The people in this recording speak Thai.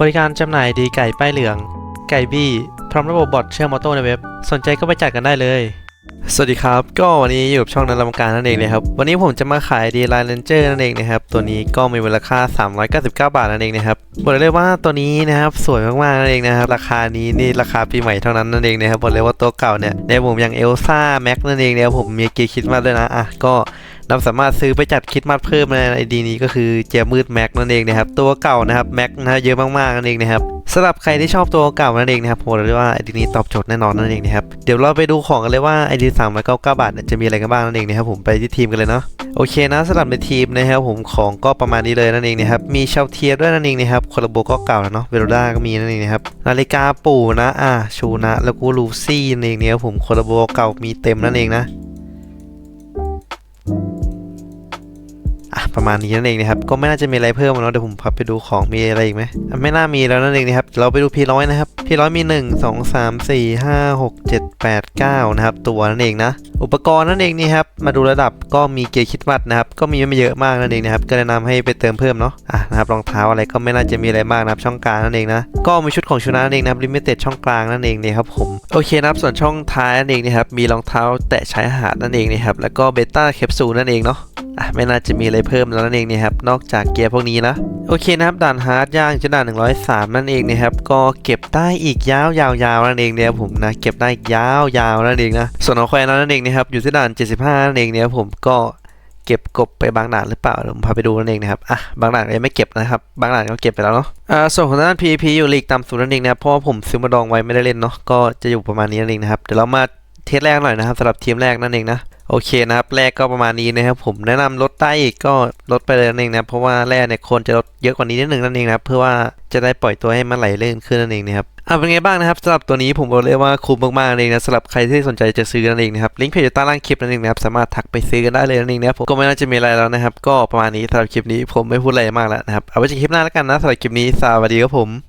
บริการจำหน่ายดีไก่ป้ายเหลือง ไก่บี้ พร้อมระบบบอทเชื่อมออโต้ในเว็บ สนใจก็ไปจัดกันได้เลย สวัสดีครับ ก็วันนี้อยู่กับช่องนันลำการนั่นเองนะครับ วันนี้ผมจะมาขายดีไลน์เลนเจอร์นั่นเองนะครับ ตัวนี้ก็มีมูลค่า 399 บาทนั่นเองนะครับ บอกเลยว่าตัวนี้นะครับสวยมากๆนั่นเองนะครับ ราคานี้นี่ราคาปีใหม่เท่านั้นนั่นเองนะครับ บอกเลยว่าตัวเก่าเนี่ยในผมอย่างเอลซ่าแม็กนั่นเองเนี่ยผมมีเกียร์คิดมาด้วยนะ อะก็ เราสามารถซื้อไปจัดคิดมัดเพิ่มในไอดีนี้ก็คือเจมืดแม็กนั่นเองนะครับตัวเก่านะครับแม็กนะเยอะมากๆนั่นเองนะครับสำหรับใครที่ชอบตัวเก่านั่นเองนะครับผมบอกเลยว่าไอดีนี้ตอบโจทย์แน่นอนนั่นเองนะครับเดี๋ยวเราไปดูของกันเลยว่าไอดีสามร้อยเก้าเก้าบาทจะมีอะไรกันบ้างนั่นเองนะครับผมไปที่ทีมกันเลยเนาะโอเคนะสำหรับในทีมนะครับผมของก็ประมาณนี้เลยนั่นเองนะครับมีเชลเทียด้วยนั่นเองนะครับคนลโบก็เก่าแล้วเนาะเวโรด้าก็มีนั่นเองนะครับนาฬิกาปู่นะอะชูนะแล้วก็ลูซี่นั่นเองเนี่ยผมคนลโบเก่ามีเต็มนั่นเองนะ อะประมาณนี้นั่นเองนะครับก็ไม่น่าจะมีอะไรเพิ่มแล้วเนาะเดี๋ยวผมพับไปดูของมีอะไรอีกไหมไม่น่ามีแล้วนั่นเองนะครับเราไปดูพีร้อยนะครับพีร้อยมี 1 2 3 4 5 6 7 8 9นะครับตัวนั่นเองนะ อุปกรณ์นั่นเองนี่ครับมาดูระดับก็มีเกียร์คิดวัดนะครับก็มีไม่เยอะมากนั่นเองนะครับก็แนะนำให้ไปเติมเพิ่มเนาะอะนะครับรองเท้าอะไรก็ไม่น่าจะมีอะไรมากนะครับช่องกลางนั่นเองนะก็มีชุดของชุดนั้นนั่นเองนะครับลิมิเต็ดช่องกลางนั่นเองนี่ครับผมโอเคนะครับส่วนช่องท้ายนั่นเองนะครับมีรองเท้าแตะชายหาดนั่นเองนะครับแล้วก็เบต้าแคปซูลนั่นเองเนาะ อะไม่น่าจะมีอะไรเพิ่มแล้วนั่นเองเนี่ยครับนอกจากเกียร์พวกนี้นะโอเคนะครับด่านฮาร์ดย่างจะด่าน 103 นั่นเองนะครับก็เก็บได้อีกยาวยาวๆนั่นเองเนี่ยผมนะเก็บได้อีกยาวยาวนั่นเองนะส่วนของแควนนั่นเองนะครับอยู่ที่ด่าน 75 นั่นเองเนี่ยผมก็เก็บกบไปบางด่านหรือเปล่าเดี๋ยวผมพาไปดูนั่นเองนะครับอะบางด่านยังไม่เก็บนะครับบางด่านก็เก็บไปแล้วเนาะอ่าส่วนของด้าน PVP อยู่ลีกต่ำสุดนั่นเองนะครับเพราะว่าผมซื้อมาดองไว้ไม่ได้เล่นเนาะก็จะอยู่ประมาณนี้นั่นเองนะครับเดี๋ยวเรามาเทสแรกหน่อยนะครับสำหรับทีมแรกนั่นเองนะ โอเคนะครับแรกก็ประมาณนี้นะครับผมแนะนำลดได้อีกก็ลดไปเลยนั่นเองนะเพราะว่าแรกเนี่ยคนจะลดเยอะกว่านี้นิดนึงนั่นเองนะครับเพื่อว่าจะได้ปล่อยตัวให้มันไหลเลื่นขึ้นนั่นเองนะครับอะเป็นไงบ้างนะครับสำหรับตัวนี้ผมบอกเลยว่าคุ้มมากๆนั่นเองนะสำหรับใครที่สนใจจะซื้อนั่นเองนะครับลิงก์เพจอยู่ใต้ล่างคลิปนั่นเองนะครับสามารถทักไปซื้อกันได้เลยนั่นเองนะครับผมก็ไม่น่าจะมีอะไรแล้วนะครับ ก็ประมาณนี้สำหรับคลิปนี้ผมไม่พูดอะไรมากแล้วนะครับเอาไว้เจอคลิปหน้าแล้วกันนะสำหรับคลิปนี้สวัสดีครับผม